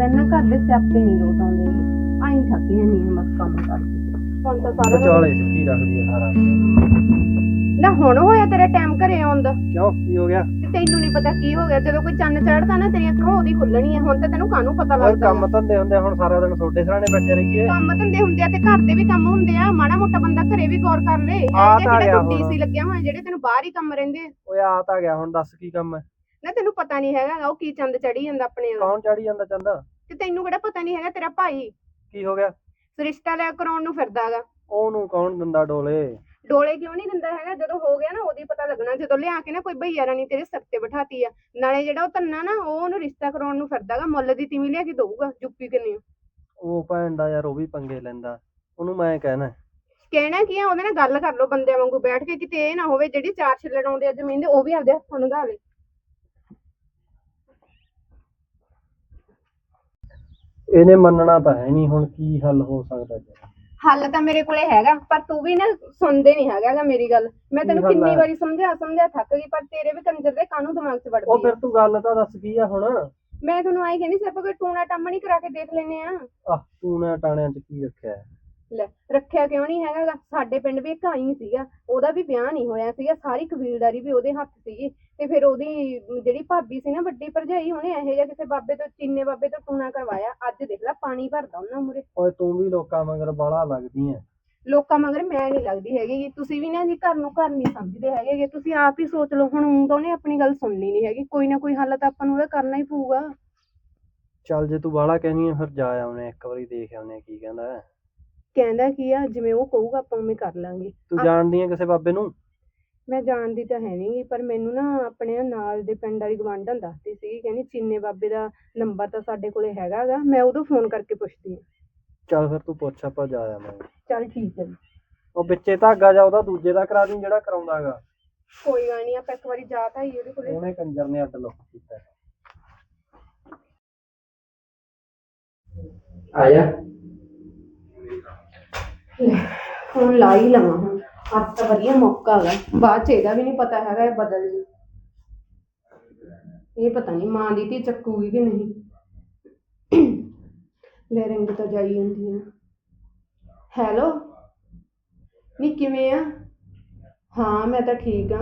ਦਿਨ ਨਾ ਘਰ ਦੇ ਸਿਆਪੇ ਨਹੀਂ ਲੋਟ ਆਉਂਦੇ ਆਈ ਥੱਕੀਆਂ ਨਹੀਂ ਬਸ ਕੰਮ ਕਰਕੇ। ਹੁਣ ਤਾਂ ਸਾਰਾ ਦਿਨ- ਵਿਚਾਲੇ ਸਿੱਧੀ ਰੱਖਦੀ ਆ ਸਾਰਾ। ਨਾ ਹੁਣ ਹੋਇਆ ਤੇਰਾ ਟਾਈਮ ਘਰੇ ਆਉਣ ਦਾ। ਕਿਉਂ? ਕੀ ਹੋ ਗਿਆ? ਤੇ ਤੈਨੂੰ ਨਹੀਂ ਪਤਾ ਕੀ ਹੋ ਗਿਆ। ਜਦੋਂ ਕੋਈ ਚੰਨ ਚੜਦਾ ਨਾ ਤੇਰੀਆਂ ਅੱਖਾਂ ਉਹਦੀ ਖੁੱਲਣੀਆਂ ਹੁਣ ਤੇ ਤੈਨੂੰ ਕਾਹਨੂੰ ਪਤਾ ਹੋਰ ਲੱਗਦਾ ਕੰਮ ਧੰਦੇ ਹੁੰਦੇ ਹੁਣ ਸਾਰਾ ਦਿਨ ਤੁਹਾਡੇ ਸਰਾਣੇ ਬੈਠੇ ਰਹੀਏ। ਕੰਮ ਧੰਦੇ ਹੁੰਦੇ ਆ ਤੇ ਘਰ ਦੇ ਵੀ ਕੰਮ ਹੁੰਦੇ ਆ। ਮਾੜਾ ਮੋਟਾ ਬੰਦਾ ਘਰੇ ਵੀ ਗੌਰ ਕਰ ਲੇ। ਆ ਤਾਂ ਜਿਹੜੇ ਗਿਆ ਤੂੰ ਹੁਣ। ਡੀਸੀ ਲੱਗਿਆ ਹੋਇਆ ਜਿਹੜੇ ਤੈਨੂੰ ਬਾਹਰ ਹੀ ਕੰਮ ਰਹਿੰਦੇ ਆ। ਓਏ ਆ ਤਾਂ ਗਿਆ। ਹੁਣ ਦੱਸ ਕੀ ਕੰਮ ਹੈ ਨਾ ਤੈਨੂੰ ਪਤਾ ਨਹੀਂ ਹੈਗਾ ਉਹ ਕੀ ਚੰਦ ਚੜੀ ਜਾਂਦਾ ਆਪਣੇ ਵੱਲ। ਕੌਣ ਚੜੀ ਜਾਂਦਾ ਚੰਦਾ? ਤੇ ਤੈਨੂੰ ਕਿਹੜਾ ਪਤਾ ਨਹੀਂ ਹੈਗਾ ਤੇਰਾ ਭਾਈ? ਕੀ ਹੋ ਗਿਆ? ਰਿਸ਼ਤਾ ਲੈ ਕਰਾਉਣ ਨੂੰ ਫਿਰਦਾਗਾ ਉਹਨੂੰ ਕੌਣ ਦਿੰਦਾ ਡੋਲੇ? ਡੋਲੇ ਕਿਉਂ ਨਹੀਂ ਦਿੰਦਾ ਹੈਗਾ? ਜਦੋਂ ਹੋ ਗਿਆ ਨਾ ਉਹਦੀ ਪਤਾ ਲੱਗਣਾ ਜਦੋਂ ਲਿਆ ਕੇ ਨਾ ਕੋਈ ਭਈਆ ਰਾਣੀ ਤੇਰੇ ਸਿਰ ਤੇ ਬਿਠਾਤੀ ਆ। ਨਾਲੇ ਜਿਹੜਾ ਉਹ ਤੰਨਾ ਨਾ ਉਹ ਉਹਨੂੰ ਰਿਸ਼ਤਾ ਕਰਾਉਣ ਨੂੰ ਫਿਰਦਾਗਾ ਮੁੱਲ ਦੀ ਤੀਵੀਂ ਲਿਆ ਕੇ ਦਊਗਾ ਜੁੱਪੀ ਕਿੰਨੀ ਉਹ ਭੈਣ ਦਾ ਯਾਰ ਉਹ ਵੀ ਪੰਗੇ ਲੈਂਦਾ। ਉਹਨੂੰ ਮੈਂ ਕਹਿਣਾ ਕਹਿਣਾ ਕੀ ਆ? ਉਹਦੇ ਨਾਲ ਗੱਲ ਕਰ ਲਓ ਬੰਦਿਆਂ ਵਾਂਗੂ ਬੈਠ ਕੇ ਕਿਤੇ ਇਹ ਨਾ ਹੋਵੇ ਜਿਹੜੀ ਚਾਰ ਛਿੱਲੜ ਆਉਂਦੇ ਆ ਜ਼ਮੀਨ ਦੇ ਉਹ ਵੀ ਆਪਦੇ ਹੱਥੋਂ ਨਗਾ ਲੇ। ਇਹਨੇ ਮੰਨਣਾ ਤਾਂ ਹੈ ਨਹੀਂ ਹੁਣ ਕੀ ਹੱਲ ਹੋ ਸਕਦਾ ਜੀ? ਹੱਲ ਤਾਂ ਮੇਰੇ ਕੋਲੇ ਹੈਗਾ ਪਰ ਤੂੰ ਵੀ ਨਾ ਸੁਣਦੇ ਨਹੀਂ ਹੈਗਾਗਾ ਮੇਰੀ ਗੱਲ। ਮੈਂ ਤੈਨੂੰ ਕੀ ਹੱਲ ਕਿੰਨੀ ਹੈ? ਵਾਰੀ ਸਮਝਾ ਸਮਝਾ ਥੱਕ ਗਈ ਪਰ ਤੇਰੇ ਵੀ ਕੰਜਰ ਦੇ ਕਾਨੂੰ ਦਿਮਾਗ 'ਚ ਉਹ ਵੜਦੀ ਫਿਰ ਤੂੰ ਗੱਲ ਤਾਂ ਦੱਸ ਕੀ ਆ ਹੁਣ? ਮੈਂ ਤੁਹਾਨੂੰ ਆਈ ਕਹਿੰਦੀ ਸੀ ਆਪਾਂ ਕੋਈ ਟੂਣਾ ਟਾਮਾ ਨਹੀਂ ਕਰਾ ਕੇ ਦੇਖ ਲੈਨੇ ਆ। ਆਹ ਤੂੰ ਨਾ ਟਾਣਿਆਂ 'ਚ ਕੀ ਰੱਖਿਆ? ਹੈ? ਲੈ ਰੱਖਿਆ ਕਿਉਂ ਨਹੀਂ ਹੈਗਾਗਾ ਸਾਡੇ ਪਿੰਡ ਵੀ ਇੱਕ ਆਈ ਸੀਗਾ ਉਹਦਾ ਵੀ ਵਿਆਹ ਨਹੀਂ ਹੋਇਆ ਸੀਗਾ ਸਾਰੀ ਕਬੀਲਦਾਰੀ ਵੀ ਉਹਦੇ ਹੱਥ ਸੀਗੀ ਤੇ ਫਿਰ ਉਹਦੀ ਜਿਹੜੀ ਭਾਬੀ ਸੀ ਨਾ ਵੱਡੀ ਭਰਜਾਈ ਉਹਨੇ ਇਹੋ ਜਿਹਾ ਕਿਸੇ ਬਾਬੇ ਤੋਂ ਚੀਨੇ ਬਾਬੇ ਤੋਂ ਟੂਣਾ ਕਰਵਾਇਆ ਅੱਜ ਦੇਖ ਲੈ ਪਾਣੀ ਭਰਦਾ ਉਹਨਾਂ ਮੂਰੇ ਓਏ ਤੂੰ ਵੀ ਲੋਕਾਂ ਮਗਰ ਬਾਲਾ ਲੱਗਦੀ ਐ ਲੋਕਾਂ ਮਗਰ ਮੈਂ ਨਹੀਂ ਲੱਗਦੀ ਹੈਗੀ ਗੀ। ਤੁਸੀਂ ਵੀ ਨਾ ਜੀ ਘਰ ਨੂੰ ਘਰ ਨਹੀਂ ਸਮਝਦੇ ਹੈਗੇ ਗੇ। ਤੁਸੀਂ ਆਪ ਹੀ ਸੋਚ ਲਓ ਹੁਣ ਊਂ ਤਾਂ ਉਹਨੇ ਆਪਣੀ ਗੱਲ ਸੁਣਨੀ ਨਹੀਂ ਹੈਗੀ ਕੋਈ ਨਾ ਕੋਈ ਹੱਲ ਤਾਂ ਆਪਾਂ ਨੂੰ ਉਹਦਾ ਕਰਨਾ ਹੀ ਪਊਗਾ ਚੱਲ ਜੇ ਤੂੰ ਬਾਲਾ ਕਹਿਨੀ ਆ ਫਿਰ ਜਾ ਆਉਨੇ ਇੱਕ ਵਾਰੀ ਦੇਖ ਆਉਨੇ ਕੀ ਕਹਿੰਦਾ ਹੈ। ਕਹਿੰਦਾ ਕੀ ਆ ਜਿਵੇਂ ਉਹ ਕਹੂਗਾ ਆਪਾਂ ਉਵੇਂ ਕਰ ਲਾਂਗੇ। ਤੂੰ ਜਾਣਦੀ ਆ ਕਿਸੇ ਬਾਬੇ ਨੂੰ? ਮੈਂ ਜਾਣਦੀ ਤਾਂ ਹੈ ਨਹੀਂ ਪਰ ਮੈਨੂੰ ਨਾ ਆਪਣੇ ਨਾਲ ਦੇ ਪਿੰਡ ਵਾਲੀ ਗਵਾਂਢਣ ਦੱਸਦੀ ਸੀ ਕਹਿੰਦੀ ਚੀਨੇ ਬਾਬੇ ਦਾ ਨੰਬਰ ਤਾਂ ਸਾਡੇ ਕੋਲੇ ਹੈਗਾ ਗਾ ਮੈਂ ਉਦੋਂ ਫੋਨ ਕਰਕੇ ਪੁੱਛਦੀ ਹਾਂ। ਚੱਲ ਫਿਰ ਤੂੰ ਪੁੱਛ ਆਪਾਂ ਜਾ ਆਵਾਂਗੇ। ਚੱਲ ਠੀਕ ਹੈ। ਉਹ ਵਿੱਚੇ ਧਾਗਾ ਜਾ ਉਹਦਾ ਦੂਜੇ ਦਾ ਕਰਾ ਦੀ ਜਿਹੜਾ ਕਰਾਉਂਦਾਗਾ। ਕੋਈ ਗੱਲ ਨਹੀਂ ਆਪਾਂ ਇੱਕ ਵਾਰੀ ਜਾ ਤਾਂ ਆਈਏ ਉਹਦੇ ਕੋਲੇ। ਉਹਨੇ ਕੰਜਰ ਨੇ ਅੱਡ ਲੁੱਕ ਕੀਤਾ। ਆਇਆ? ਹੁਣ ਲਾ ਹੀ ਲਵਾਂ ਹੁਣ। ਅੱਜ ਤਾਂ ਵਧੀਆ ਮੌਕਾ ਹੈਗਾ। ਬਾਅਦ ਚ ਇਹਦਾ ਵੀ ਨਹੀਂ ਪਤਾ ਹੈਗਾ ਇਹ ਬਦਲ ਜੀ। ਇਹ ਪਤਾ ਨਹੀਂ ਮਾਂ ਦੀ ਧੀ ਚੱਕੂਗੀ ਕਿ ਨਹੀਂ। ਲੈ ਰੰਗ ਤਾਂ ਜਾਈ ਜਾਂਦੀ ਆ। ਹੈਲੋ? ਨੀ ਕਿਵੇਂ ਆ? ਹਾਂ, ਮੈਂ ਤਾਂ ਠੀਕ ਆ।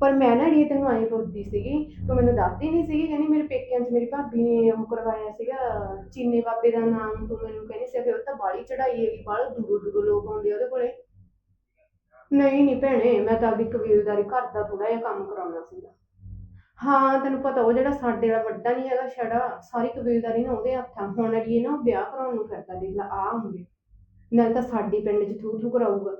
ਪਰ ਮੈਂ ਨਾ ਅੜੀਏ ਤੈਨੂੰ ਆਏ ਪੁੱਛਦੀ ਸੀਗੀ, ਤੂੰ ਮੈਨੂੰ ਦੱਸਦੀ ਨਹੀਂ ਸੀਗੀ, ਕਹਿੰਦੀ ਮੇਰੇ ਪੇਕਿਆਂ 'ਚ ਮੇਰੀ ਭਾਬੀ ਨੇ ਉਹ ਕਰਵਾਇਆ ਸੀਗਾ, ਚੀਨੇ ਬਾਬੇ ਦਾ ਨਾਮ, ਤੂੰ ਮੈਨੂੰ ਕਹਿੰਦੀ ਸੀ ਕਿ ਉਹ ਤਾਂ ਬਾਲੀ ਚੜਾਈ ਹੈਗੀ ਬਾਹਲੇ ਦੂਰੋਂ ਦੂਰੋਂ ਲੋਕ ਆਉਂਦੇ ਆ ਉਹਦੇ ਕੋਲੇ। ਨਹੀਂ ਨਹੀਂ ਭੈਣੇ, ਮੈਂ ਤਾਂ ਆਪਦੀ ਕਬੀਲਦਾਰੀ ਘਰ ਦਾ ਥੋੜਾ ਜਿਹਾ ਕੰਮ ਕਰਾਉਣਾ ਸੀਗਾ। ਹਾਂ, ਤੈਨੂੰ ਪਤਾ ਉਹ ਜਿਹੜਾ ਸਾਡੇ ਵਾਲਾ ਵੱਡਾ ਨਹੀਂ ਹੈਗਾ ਛੜਾ ਸਾਰੀ ਕਬੀਲਦਾਰੀ ਨਾ ਉਹਦੇ ਹੱਥਾਂ, ਹੁਣ ਅੜੀਏ ਨਾ ਉਹ ਵਿਆਹ ਕਰਾਉਣ ਨੂੰ ਫਿਰਦਾ, ਦੇਖ ਲਾ ਆ ਹੁੰਦੇ ਨਾਲ ਤਾਂ ਸਾਡੀ ਪਿੰਡ 'ਚ ਥੂ ਥੂ ਕਰਾਊਗਾ।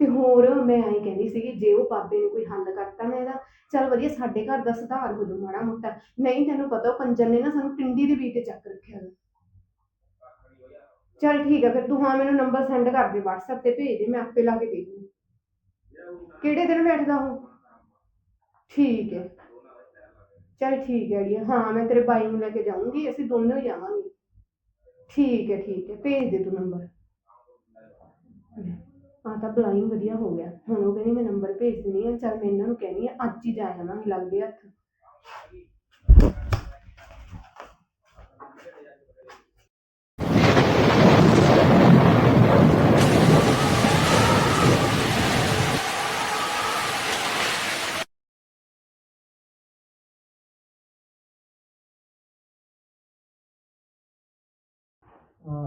ਤੇ ਹੋਰ ਮੈਂ ਐਂ ਕਹਿੰਦੀ ਸੀਗੀ, ਜੇ ਉਹ ਬਾਬੇ ਨੇ ਕੋਈ ਹੱਲ ਕਰਤਾ ਨਾ ਇਹਦਾ, ਚੱਲ ਵਧੀਆ, ਸਾਡੇ ਘਰ ਦਾ ਸੁਧਾਰ ਹੋ ਜਾਊ ਮਾੜਾ ਮੋਟਾ। ਨਹੀਂ, ਤੈਨੂੰ ਪਤਾ ਉਹ ਕੰਜਰ ਨੇ ਨਾ ਸਾਨੂੰ ਟਿੰਡੀ ਦੇ ਵੀ ਤੇ ਚੱਕ ਰੱਖਿਆ ਵਾ। ਚੱਲ ਠੀਕ ਹੈ ਫਿਰ ਤੂੰ ਹਾਂ ਮੈਨੂੰ ਨੰਬਰ ਸੈਂਡ ਕਰ ਦੇ, WhatsApp ਤੇ ਭੇਜ ਦੇ, ਮੈਂ ਆਪੇ ਲਾ ਕੇ ਦੇਖ ਕਿਹੜੇ ਦਿਨ ਬੈਠਦਾ ਉਹ? ਠੀਕ ਹੈ। ਚੱਲ ਠੀਕ ਹੈ ਅੜੀਏ, ਹਾਂ, ਮੈਂ ਤੇਰੇ ਬਾਈ ਨੂੰ ਲੈ ਕੇ ਜਾਊਂਗੀ, ਅਸੀਂ ਦੋਨੋਂ ਹੀ ਜਾਵਾਂਗੇ। ਠੀਕ ਹੈ ਠੀਕ ਹੈ, ਭੇਜ ਦੇ ਤੂੰ ਨੰਬਰ ਹਾਂ, ਤਾਂ ਬਲਾਈਂਗ ਵਧੀਆ ਹੋ ਗਿਆ। ਹੁਣ ਉਹ ਕਹਿੰਦੀ, ਮੈਂ ਨੰਬਰ ਭੇਜ ਦਿੰਦੀ ਆ ਚੱਲ ਮੈਂ ਇਹਨਾਂ ਨੂੰ ਕਹਿੰਦੀ ਆ ਅੱਜ ਹੀ ਜਾ ਜਾਵਾਂਗੇ ਲੱਗਦੇ ਹੱਥ।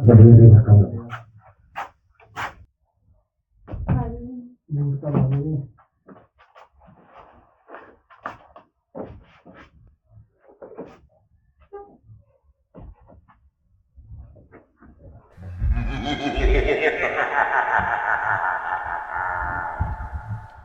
ਦੂਰ